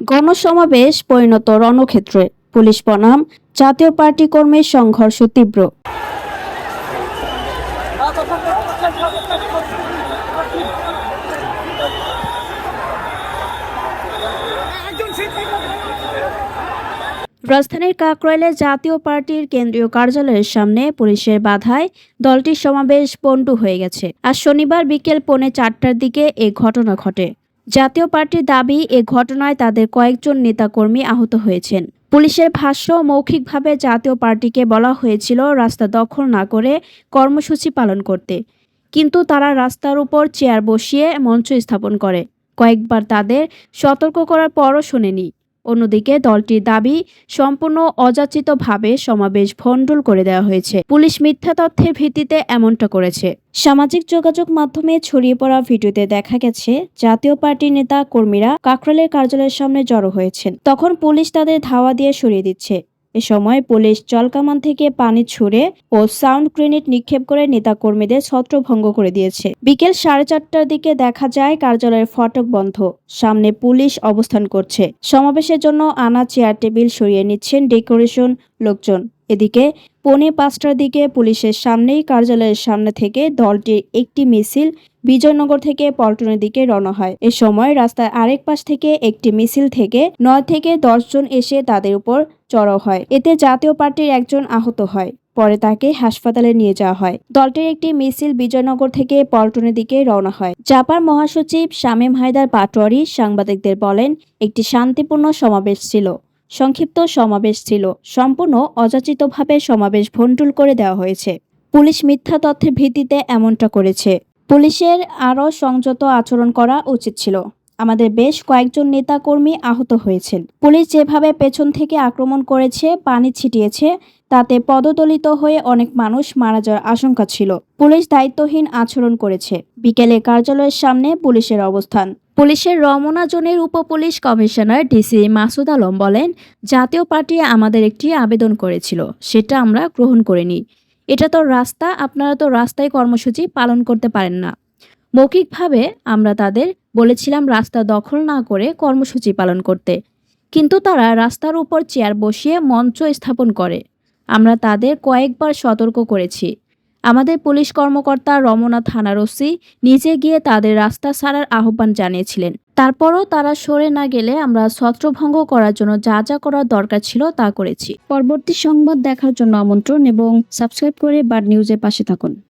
গণসমাবেশ পরিণত রণক্ষেত্রে পুলিশ বনাম, জাতীয় পার্টি কর্মীর সংঘর্ষ তীব্র। রাজধানীর কাকরাইলে জাতীয় পার্টির কেন্দ্রীয় কার্যালয়ের সামনে পুলিশের বাধায় দলটির সমাবেশ পণ্ডু হয়ে গেছে। আজ শনিবার বিকেল পৌনে চারটার দিকে এ ঘটনা ঘটে। জাতীয় পার্টির দাবি, এ ঘটনায় তাদের কয়েকজন নেতাকর্মী আহত হয়েছেন। পুলিশের ভাষ্য, মৌখিকভাবে জাতীয় পার্টিকে বলা হয়েছিল রাস্তা দখল না করে কর্মসূচি পালন করতে। কিন্তু তারা রাস্তার উপর চেয়ার বসিয়ে মঞ্চ স্থাপন করে। কয়েকবার তাদের সতর্ক করার পরও শোনেনি। অন্যদিকে দলটির দাবি, সম্পূর্ণ অযাচিতভাবে সমাবেশ ভণ্ডুল করে দেওয়া হয়েছে। পুলিশ মিথ্যা তথ্যের ভিত্তিতে এমনটা করেছে। সামাজিক যোগাযোগ মাধ্যমে ছড়িয়ে পড়া ভিডিওতে দেখা গেছে, জাতীয় পার্টির নেতা কর্মীরা কাকরালের কার্যালয়ের সামনে জড়ো হয়েছেন। তখন পুলিশ তাদের ধাওয়া দিয়ে সরিয়ে দিচ্ছে। এ সময় পুলিশ জলকামান থেকে পানি ছুড়ে ও সাউন্ড গ্রেনেড নিক্ষেপ করে নেতাকর্মীদের ছত্রভঙ্গ করে দিয়েছে। বিকেল সাড়ে চারটার দিকে দেখা যায় কার্যালয়ের ফটক বন্ধ। সামনে পুলিশ অবস্থান করছে। সমাবেশের জন্য আনা চেয়ার টেবিল সরিয়ে নিচ্ছেন ডেকোরেশন লোকজন। এদিকে পৌনে পাঁচটার দিকে পুলিশের সামনেই কার্যালয়ের সামনে থেকে দলটির একটি মিছিল বিজয়নগর থেকে পল্টনের দিকে রওনা হয়। এ সময় রাস্তার আরেক পাশ থেকে একটি মিছিল থেকে নয় থেকে দশজন এসে তাদের উপর চড়াও হয়। এতে জাতীয় পার্টির একজন আহত হয়। পরে তাকে হাসপাতালে নিয়ে যাওয়া হয়। দলটির একটি মিছিল বিজয়নগর থেকে পল্টনের দিকে রওনা হয়। জাপার মহাসচিব শামীম হায়দার পাটোয়ারি সাংবাদিকদের বলেন, একটি শান্তিপূর্ণ সমাবেশ ছিল। সংক্ষিপ্ত সমাবেশ ছিল। সম্পূর্ণ অযাচিতভাবে সমাবেশ ভণ্ডুল করে দেওয়া হয়েছে। পুলিশ মিথ্যা তথ্যের ভিত্তিতে এমনটা করেছে। পুলিশের আরও সংযত আচরণ করা উচিত ছিল। আমাদের বেশ কয়েকজন নেতাকর্মী আহত হয়েছেন। পুলিশ যেভাবে পেছন থেকে আক্রমণ করেছে, পানি ছিটিয়েছে, তাতে পদদলিত হয়ে অনেক মানুষ মারা যাওয়ার আশঙ্কা ছিল। পুলিশ দায়িত্বহীন আচরণ করেছে। বিকেলে কার্যালয়ের সামনে পুলিশের অবস্থান। পুলিশের রমনা জোনের উপপুলিশ কমিশনার ডিসি মাসুদ আলম বলেন, জাতীয় পার্টি আমাদের একটি আবেদন করেছিল, সেটা আমরা গ্রহণ করিনি। এটা তো রাস্তা, আপনারা তো রাস্তায় কর্মসূচি পালন করতে পারেন না। মৌখিকভাবে আমরা তাদের বলেছিলাম রাস্তা দখল না করে কর্মসূচি পালন করতে। কিন্তু তারা রাস্তার উপর চেয়ার বসিয়ে মঞ্চ স্থাপন করে। আমরা তাদের কয়েকবার সতর্ক করেছি। আমাদের পুলিশ কর্মকর্তা রমনা থানার ওসি নিজে গিয়ে তাদের রাস্তা ছাড়ার আহ্বান জানিয়েছিলেন। তারপরও তারা সরে না গেলে আমরা ছত্রভঙ্গ করার জন্য যা যা করার দরকার ছিল তা করেছি। পরবর্তী সংবাদ দেখার জন্য আমন্ত্রণ এবং সাবস্ক্রাইব করে বার নিউজের পাশে থাকুন।